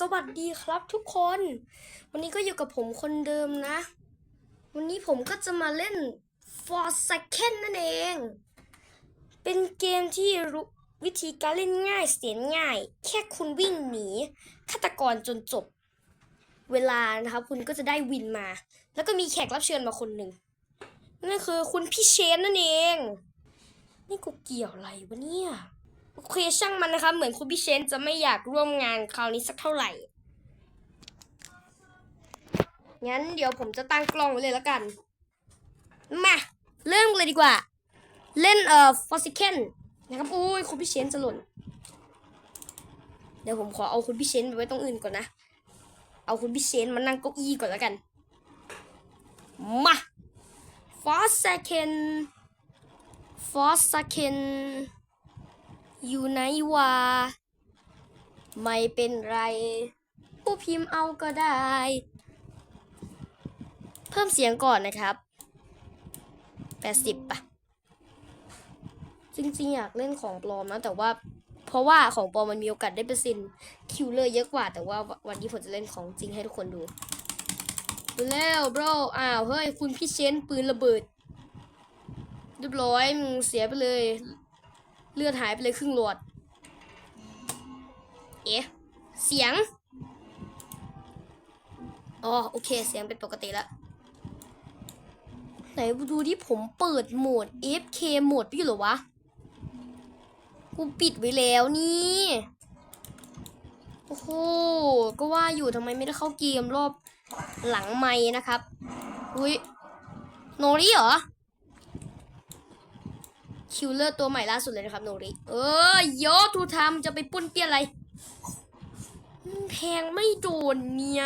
สวัสดีครับทุกคน วันนี้ก็อยู่กับผมคนเดิมนะ วันนี้ผมก็จะมาเล่น For Second นั่นเอง เป็นเกมที่รู้วิธีการเล่นง่ายเสียนง่าย แค่คุณวิ่งหนีฆาตกรจนจบ เวลานะครับคุณก็จะได้วินมา แล้วก็มีแขกรับเชิญมาคนหนึ่งนั่นคือคุณพี่เชนนั่นเอง นี่กูเกี่ยวอะไรวะเนี่ย โอเคช่างมันนะครับเหมือนคุณพี่เชนจะไม่อยากร่วมงานคราวนี้สักเท่าไหร่ งั้นเดี๋ยวผมจะตั้งกล้องไว้เลยแล้วกัน มา เริ่มเลยดีกว่า เล่นเอ่อฟอสซิเคนนะครับโอ้ยคุณพี่เชนจะหล่น เดี๋ยวผมขอเอาคุณพี่เชนไปไว้ตรงอื่นก่อนนะ เอาคุณพี่เชนมานั่งเก้าอี้ก่อนแล้วกัน มาฟอสเซเคนฟอสเซเคน อยู่ไหนวะไม่เป็นไร ผู้พิมพ์เอาก็ได้ เพิ่มเสียงก่อนนะครับ80ป่ะ จริงๆ อยากเล่นของปลอมนะ แต่ว่า เพราะว่าของปลอมมันมีโอกาสได้เปอร์เซ็นต์คิวเลอร์เยอะกว่า แต่ว่าวันนี้ผมจะเล่นของจริงให้ทุกคนดูแล้วบรอ้าวเฮ้ย คุณพี่เชนปืนระเบิดเรียบร้อยมึงเสียไปเลย เลือดหายไปเลยครึ่งหลอด เอ๊ะ เสียง อ๋อ โอเค เสียงเป็นปกติแล้ว ไหนดูที่ผมเปิดโหมด FK โหมดไปอยู่เหรอวะ กูปิดไว้แล้วนี่ โอ้โห ก็ว่าอยู่ทำไมไม่ได้เข้าเกมรอบหลังไม่นะครับ อุ้ย โนริเหรอ คิวเลอร์ตัวใหม่ล่าสุดเลยนะครับโนริ เออโยทูทามจะไปปุ้นเปี้ยอะไรแทงไม่โดนเนี่ย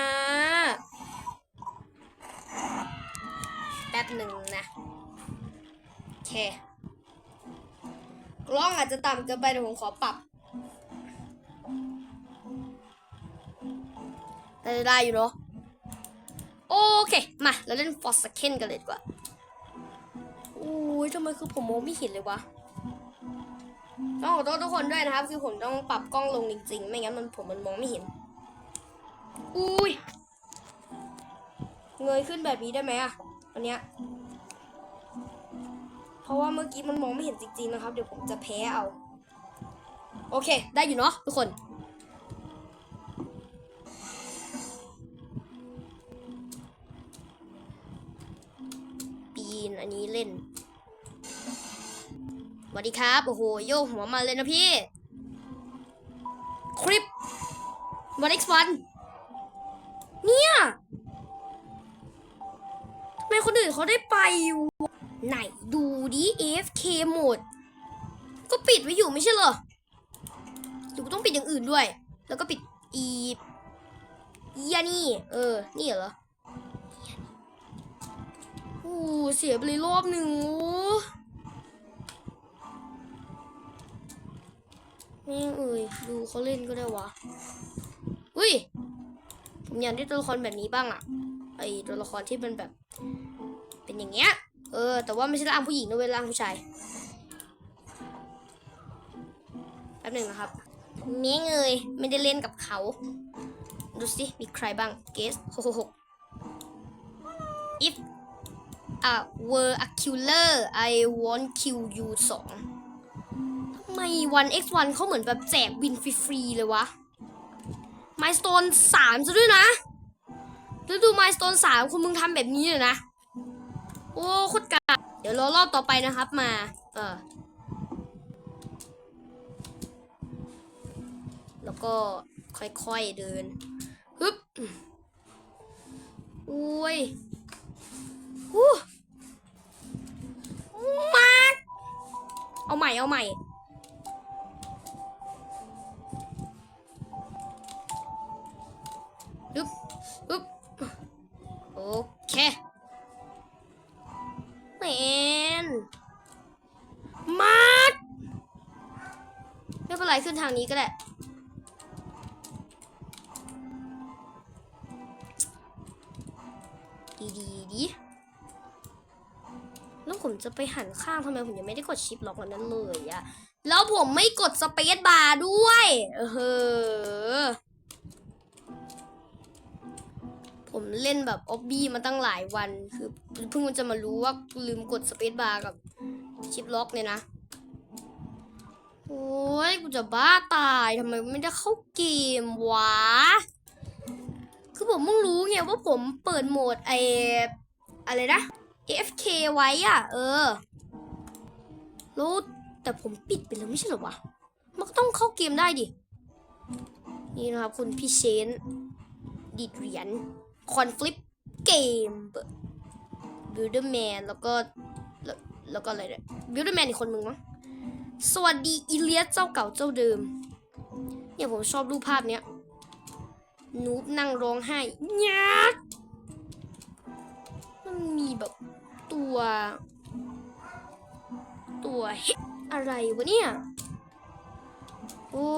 แป๊บหนึ่งนะโอเคกล้องอาจจะต่ำเกินไปเดี๋ยวผมขอปรับได้ได้อยู่เนาะโอเค มา เราเล่นฟอสเคนกันเลยดีกว่า อ้ยทำไมคือผมมองไม่เห็นเลยวะต้องขอโทษทุกคนด้วยนะครับ คือผมต้องปรับกล้องลงจริงๆ ไม่งั้นมันผมมันมองไม่เห็น อุ้ย เงยขึ้นแบบนี้ได้ไหมอะอันเนี้ย เพราะว่าเมื่อกี้มันมองไม่เห็นจริงๆนะครับ เดี๋ยวผมจะแพ้เอา โอเค ได้อยู่เนาะทุกคนปีนอันนี้เล่น สวัสดีครับ โอ้โห โยกหัวมาเลยนะพี่ คลิปวัน x 1เนี่ยทำไมคนอื่นเขาได้ไปวะไหนดูดิ AFK หมด ก็ปิดไว้อยู่ไม่ใช่เหรอหรือกูต้องปิดอย่างอื่นด้วย แล้วก็ปิดอีอีอันนี่ เออ นี่เหรอโอ้เสียไปเลยรอบหนึ่งโอ้ แม่เอ่ยดูเขาเล่นก็ได้วะอุ้ยผมอยากได้ตัวละครแบบนี้บ้างอะไอตัวละครที่มันแบบ เป็นอย่างเงี้ยเออ แต่ว่าไม่ใช่ร่างผู้หญิงนะเว้ยร่างผู้ชายแป๊บหนึ่งนะครับเมียเงยไม่ได้เล่นกับเขา ดูสิ มีใครบ้างเกสหกหก if a were a killer I want kill you สอง ม one x one เขาเหมือนแบบแจกวินฟรีๆเลยวะ milestone สามซะด้วยนะแล้วดู milestone สามคุณมึงทำแบบนี้เลยนะ โอ้โคตรกาเดี๋ยวรอรอบต่อไปนะครับมา เออ แล้วก็ค่อยๆเดินฮึบอุ้ยฮู้มาดเอาใหม่ เอาใหม่ เคแมนมาดไม่เป็นไรขึ้นทางนี้ก็ได้ดีดีดีแล้วผมจะไปหันข้างทำไมผมยังไม่ได้กดชิปล็อกอันนั้นเลยอะแล้วผมไม่กดสเปซบาร์ด้วย เออ มเล่นแบบออบบี้มาตั้งหลายวัน คือเพิ่งจะมารู้ว่าลืมกดสเปซบาร์กับชิปล็อกเนี่ยนะ โอ้ยกูจะบ้าตายทำไมไม่ได้เข้าเกมวะ คือผมเพิ่งรู้ไงว่าผมเปิดโหมดไออะไรนะ AFK ไว้อะ เออแล้วแต่ผมปิดไปแล้วไม่ใช่หรอวะ มันก็ต้องเข้าเกมได้ดิ นี่นะครับคุณพี่เชนดีดเหรียญ คอนฟลิปเกมบิลเดอร์แมนแล้วก็แล้วก็อะไรเนี่ยบิลเดอร์แมนอีกคนมึงมั้งสวัสดีอีเลียสเจ้าเก่าเจ้าเดิม เนี่ยผมชอบรูปภาพเนี้ยนูบนั่งร้องไห้ยักมันมีแบบตัว ตัวเฮอะไรวะเนี่ย โอ้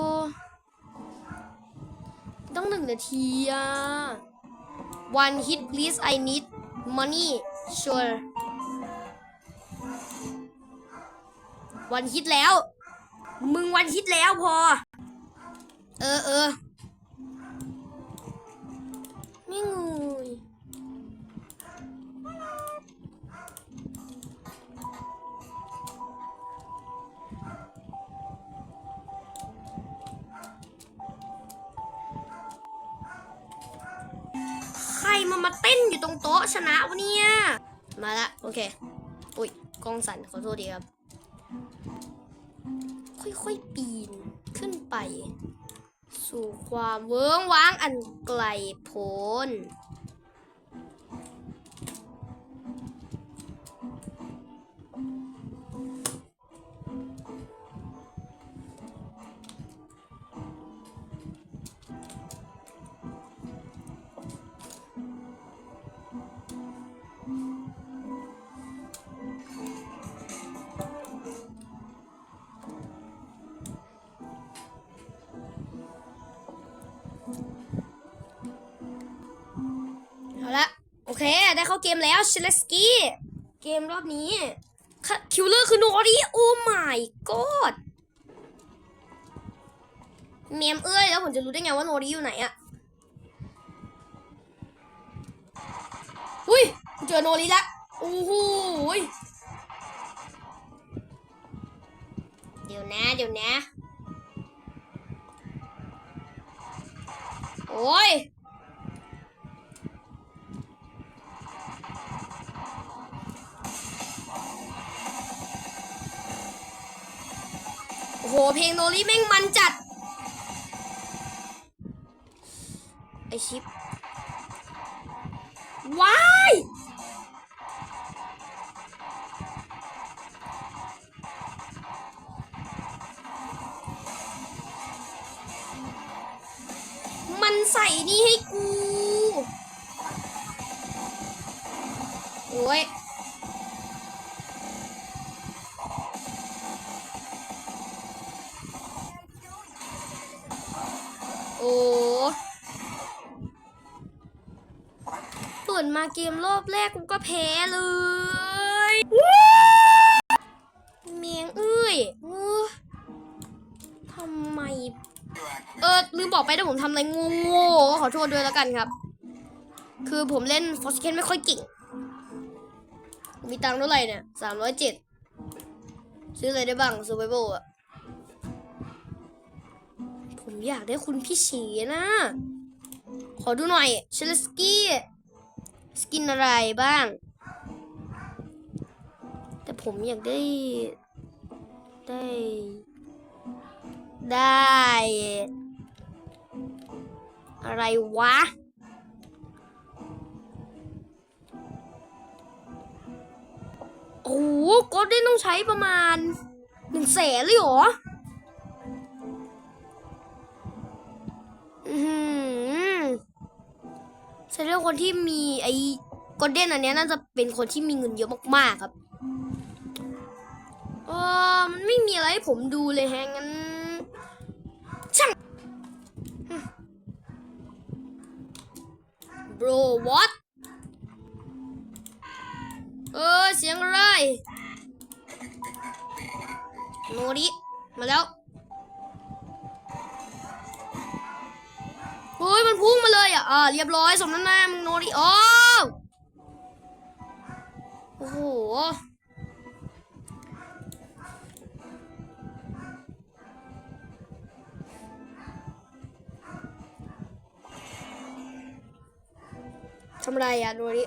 ต้องหนึ่งนาทีอะ one hit please I need money sure one hit แล้ว มึงวันฮิตแล้วพอ เออเออ มาเต้นอยู่ตรงโต๊ะชนะวะเนี่ย มาละโอเค อุ้ยกล้องสั่นขอโทษดีครับ ค่อยๆ ปีนขึ้นไป สู่ความเวิ้งว้างอันไกลโพ้น เกมแล้วเชลสกี้เกมรอบนี้คิวเลอร์คือโนริโอ้ my god เมมเอ้ยแล้วผมจะรู้ได้ไงว่าโนริอยู่ไหนอะอุ้ยเจอโนริละโอ้โหเดี๋ยวนะเดี๋ยวนะ โอ้ย โอ้โหเพลงโนริแม่งมันจัด ไอชิป มาเกมรอบแรกกูก็แพ้เลยเมียงเอ้ยทำไม เออลืมบอกไปนะผมทำอะไรงูงูขอโทษด้วยแล้วกันครับ คือผมเล่นฟอสเคนไม่ค่อยเก่ง มีตังค์เท่าไหร่เนี่ยสามร้อยเจ็ดซื้ออะไรได้บ้างซูเปอร์โบอะผมอยากได้คุณพี่ฉีนะ ขอดูหน่อยเชลสกี้ สกินอะไรบ้าง แต่ผมอยากได้ ได้ ได้ อะไรวะ โอ้โหก็ได้ต้องใช้ประมาณหนึ่งแสนเลยเหรอ อืม แสดงว่าคนที่มีไอ้กอเด้นอันนี้น่าจะเป็นคนที่มีเงินเยอะมากๆครับเออมันไม่มีอะไรให้ผมดูเลยแฮงั้นช่าง bro what เออเสียงอะไรโนริมาแล้ว เฮ้ยมันพุ่งมาเลยอะอ่าเรียบร้อยสมน้ำหน้ามึงโนริโอโอ้โหทำไรอะโนริ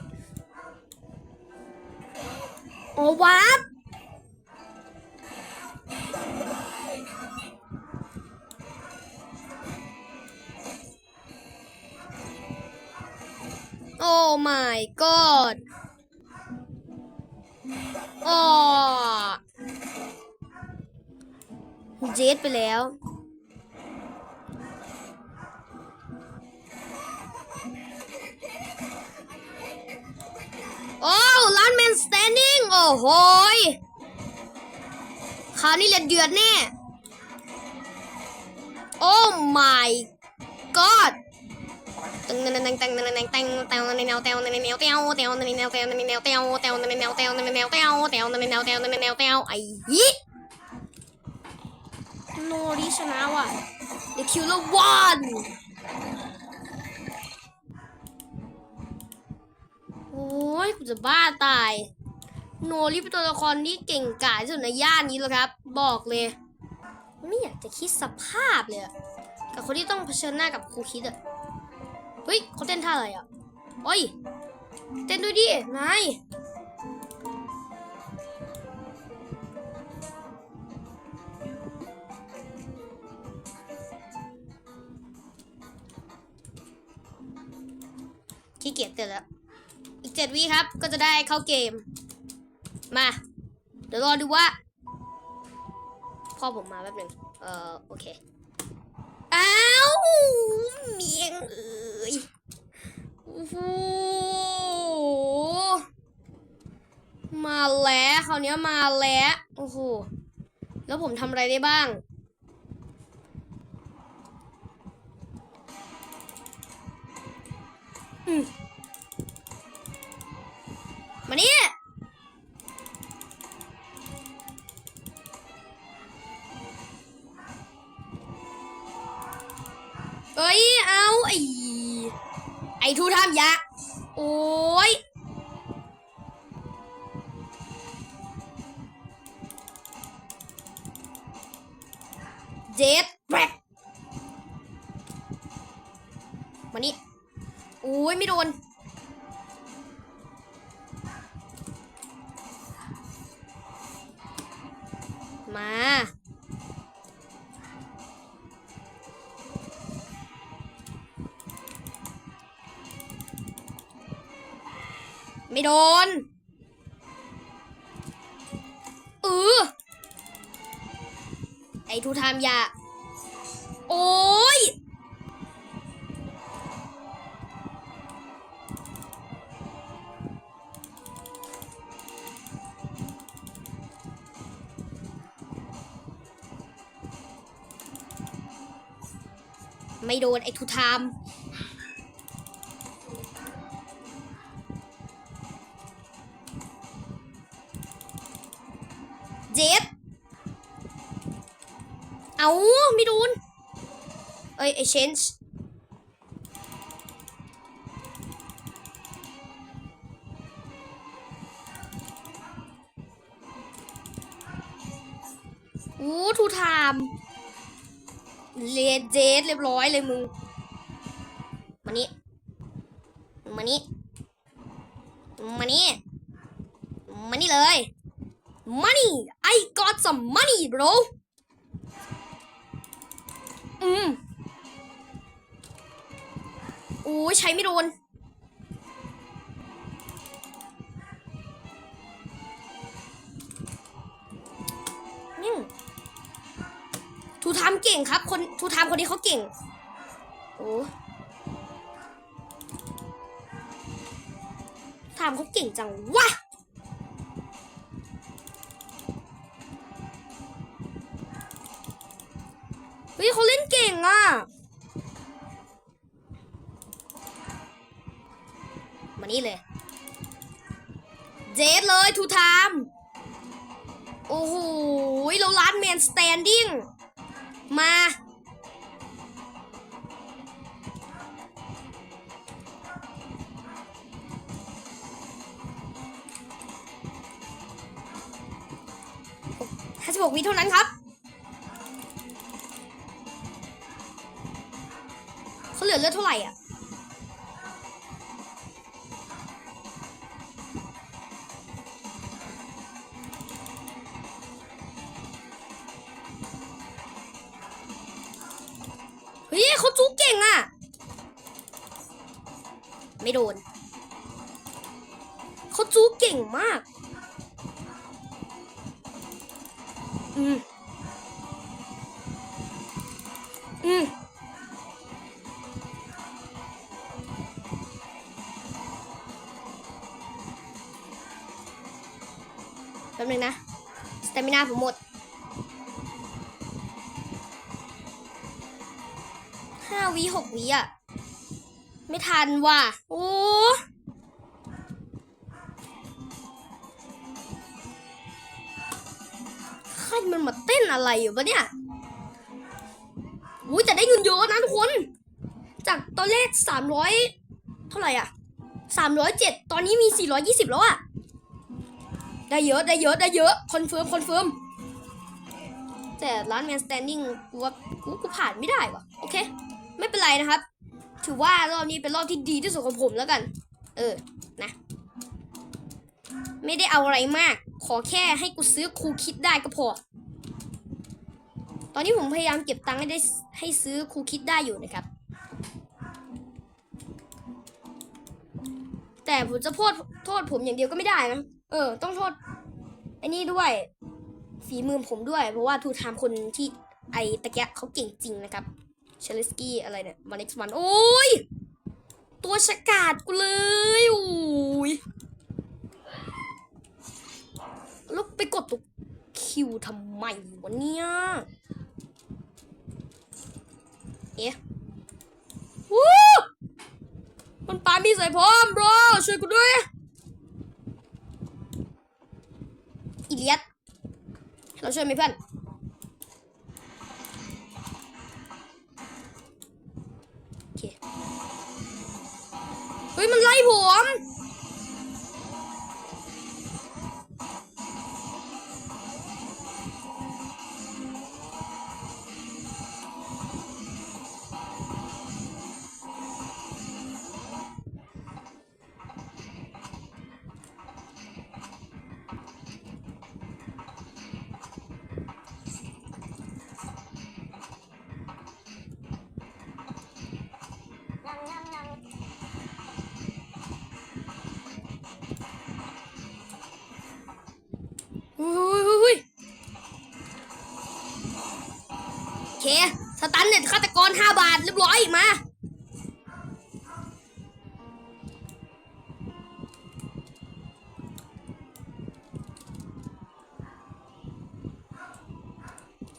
โอ้วา my god อ๋อเจ็ดไปแล้ว โอ้ลันแมนสแตนดิ้งโอ้โหยคราวนี้เลือดเดือดแน่ โอ้ my god ตึงนันนังตังนันนังตังเตาในนนนนนนนนนนนนนนนวเตาไอ้ยี่โนริชนะว่ะ The Killer One โอ้ยกูจะบ้าตาย โนริเป็นตัวละครที่เก่งกาจที่สุดในย่านนี้แล้วครับ บอกเลย ไม่อยากจะคิดสภาพเลย กับคนที่ต้องเผชิญหน้ากับครูคิดอะ เฮ้ยเขาเต้นท่าอะไรอะโอ้ย เต้นด้วยดิ นาย ขี้เกียจเต้นแล้ว อีกเจ็ดวิครับ ก็จะได้เข้าเกม มา เดี๋ยวรอดูว่า พ่อผมมาแป๊บหนึ่งเอ่อโอเค อ้าว เมียงเอ้ยโอ้โหมาแล้วคราวนี้มาแล้วโอ้โหแล้วผมทำอะไรได้บ้างมมานี่เไอ้ทูทามยะ โอ้ยเจ็ดแบกมานี่โอ้ยไม่โดน ยาโอ้ยไม่โดนไอ้ทูทาม เอ้ยไอเชนส์อู้ทูไทม์เลเจดเรียบร้อยเลยมึง มานี่มานี่มานี่มานี่เลย money I got some money bro อืม อ้ยใช้ไม่โดนนี่ทูทามเก่งครับ คนทูทามคนนี้เขาเก่ง โอ้ทามเขาเก่งจังวะเฮ้ยเขาเล่นเก่งอะ มานี่เลยเจดเลยทูไทม์โอ้โหเราล้านแมนสแตนดิ้งมาห้าสิบหกวิเท่านั้นครับเขาเหลือเลือดเท่าไหร่อะ อืมแป๊บนึงนะ สเตมินาผมหมดห้าวิหกวิอะ ไม่ทันว่ะ โอ้ใครมันมาเต้นอะไรอยู่ปะเนี่ย เยอะนะทุกคน จากตอนแรกสามร้อยเท่าไหร่อะสามร้อยเจ็ดตอนนี้มีสี่ร้อยี่สิบแล้วอะ ได้เยอะได้เยอะได้เยอะคอนเฟิร์มคอนเฟิร์มแต่ร้านแมนสแตนดิ้งกูว่ากูกูผ่านไม่ได้ว่ะโอเค ไม่เป็นไรนะครับ ถือว่ารอบนี้เป็นรอบที่ดีที่สุดของผมแล้วกัน เออนะ ไม่ได้เอาอะไรมาก ขอแค่ให้กูซื้อครูคิดได้ก็พอ ตอนนี้ผมพยายามเก็บตังค์ให้ได้ให้ซื้อครูคิดได้อยู่นะครับ แต่ผมจะโทษโทษผมอย่างเดียวก็ไม่ได้นะเออ ต้องโทษไอ้นี่ด้วย ฝีมือผมด้วย เพราะว่าทูทามคนที่ไอตะแกะเขาเก่งจริงนะครับเชลสกี้อะไรเนี่ยมาเน็กซ์วันโอ้ย ตัวฉกาดกูเลยโอ้ยแล้วไปกดตัว คิวทำไมวะเนี่ย เอ๊ะวู้มันปามีใส่พร้อม bro ช่วยกูด้วย อีเลียดเราช่วยไหมเพื่อนโอเคเฮ้ย มันไล่ผม สตันเน็ตฆาตกรห้าบาทเรียบร้อยมา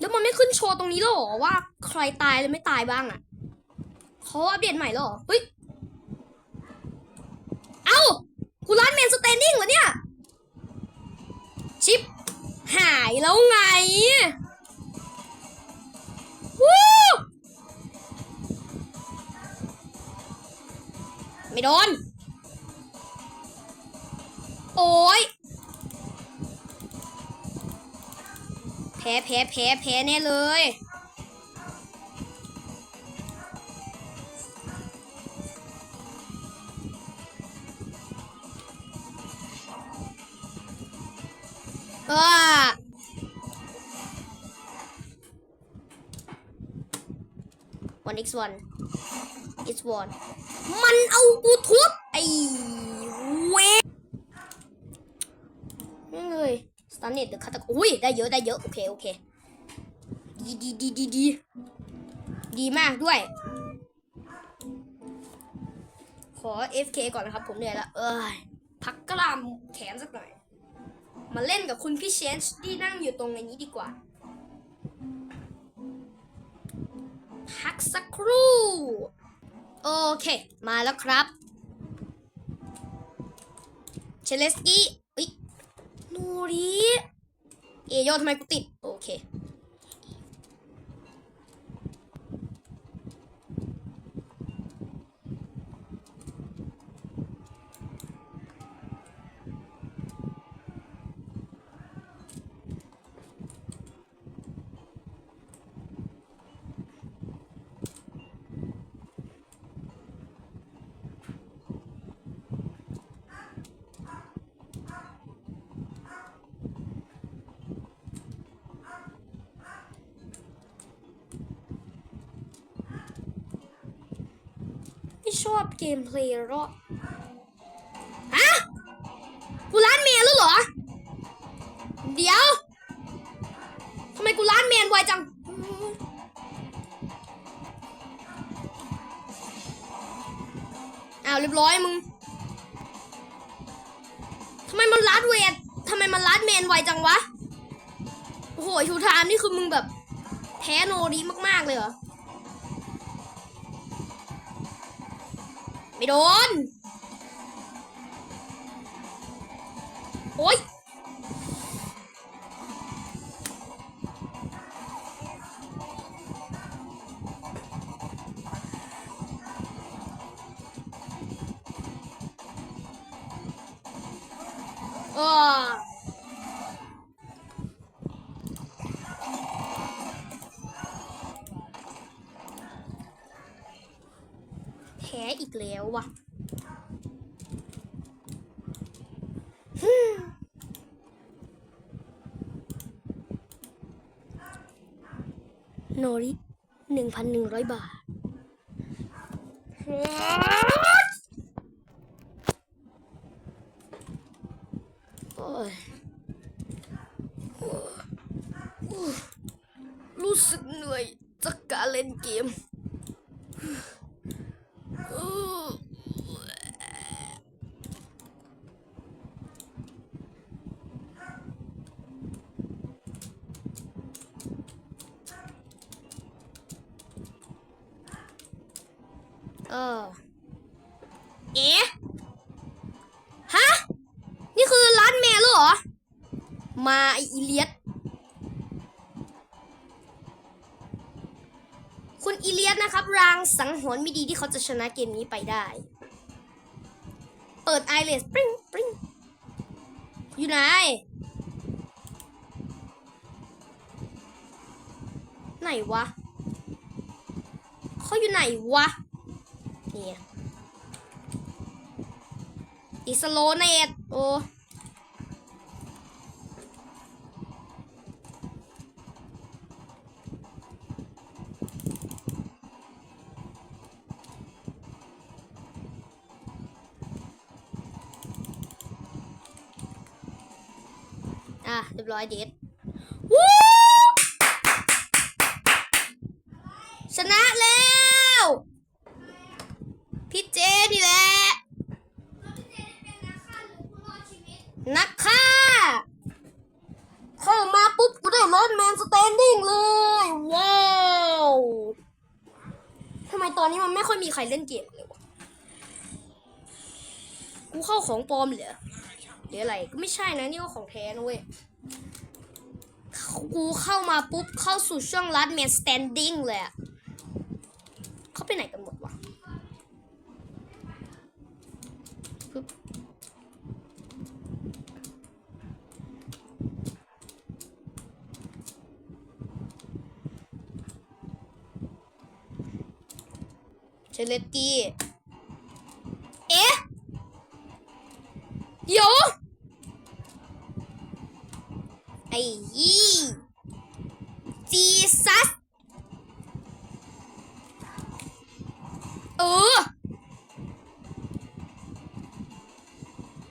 แล้วมันไม่ขึ้นโชว์ตรงนี้หรอว่าใครตายหรือไม่ตายบ้างอะเขาอัปเดตใหม่หรอเฮ้ยเอ้ากูร้านแมนสเตนดิ้งเหรอเนี่ย ชิปหายแล้วไง โดน โอ้ยแพ้แพ้แพ้แพ้แน่เลยอ่า one x one x one มันเอากูทุบไอ้เวนี่เลยสตาร์เน็ตเดอะคาตาอุ้ยได้เยอะได้เยอะ โอเค โอเค ดีดีดีดีดีดีมากด้วย ขอ FK ก่อนนะครับ ผมเหนื่อยละเอ้ยพักกล้ามแขนสักหน่อย มาเล่นกับคุณพี่เชนช์ที่นั่งอยู่ตรงนี้ดีกว่าพักสักครู่ โอเค มาแล้วครับเชเลสกี้อุ๊ยนูรีเอโยทำไมกูติด โอเค ชอบเกมเพลย์หรอกฮะกูล้านเมนแล้วเหรอ เดี๋ยวทำไมกูล้านเมนไวจังอ้าวเรียบร้อยมึงทำไมมันลัดเวททำไมมันลัดเมนไวจังวะ โอ้โหชูทามนี่คือมึงแบบแพ้โนดีมากๆเลยเหรอ โดน โอ๊ยเออ แล้วว่ะฮึ่มโนริหนึ่งพันหนึ่งร้อยบาท โอ้ยโอ้ยโอ้ยรู้สึกเหนื่อยจากการเล่นเกมโอ้ยเออ เอ๊ะ ฮะ นี่คือร้านแมวเหรอ มาไออีเลียสคุณอีเลียสนะครับ รางสัง หรณ์ไม่ดีที่เขาจะชนะเกมนี้ไปได้ เปิดไอเลสปริ้งปริ้งอยู่ไหน ไหนวะเขาอยู่ไหนวะ เนี่ยอีสโลเนตโอ้ ร้อยเด็ดวู้ชนะแล้ว พี่เจนี่แหละ นักฆ่าเข้ามาปุ๊บกูได้รถแมนสแตนดิ้งเลย ว้าวทำไมตอนนี้มันไม่ค่อยมีใครเล่นเกมเลยวะ กูเข้าของปลอมเหรอหรืออะไร ก็ไม่ใช่นะ นี่ก็ของแท้นะเว้ย กูเข้ามาปุ๊บเข้าสู่ช่วงรัดแมนสแตนดิ้งเลยอะเขาไปไหนกันหมดวะปึ๊บเชลเลตกี้ เอ๊ะ เดี๋ยว ไอ้ยี่จีซัสเออ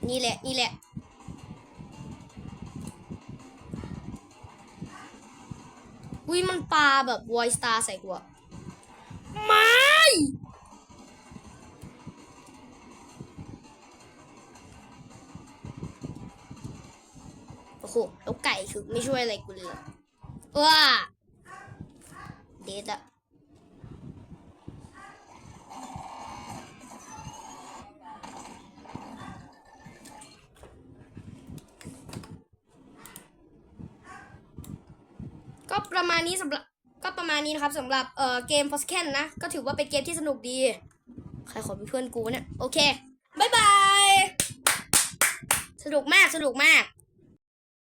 นี่แหละ นี่แหละ อุ้ยมันปลาแบบวอยสตาร์ใส่กูอะ คือไม่ช่วยอะไรกูเลยว้าเด็ดอะก็ประมาณนี้สำหรับก็ประมาณนี้นะครับสำหรับเอ่อเกม f o s c a n นะ ก็ถือว่าเป็นเกมที่สนุกดี ใครขอเป็นเพื่อนกูเนี่ย โอเค บ๊ายบาย สนุกมากสนุกมาก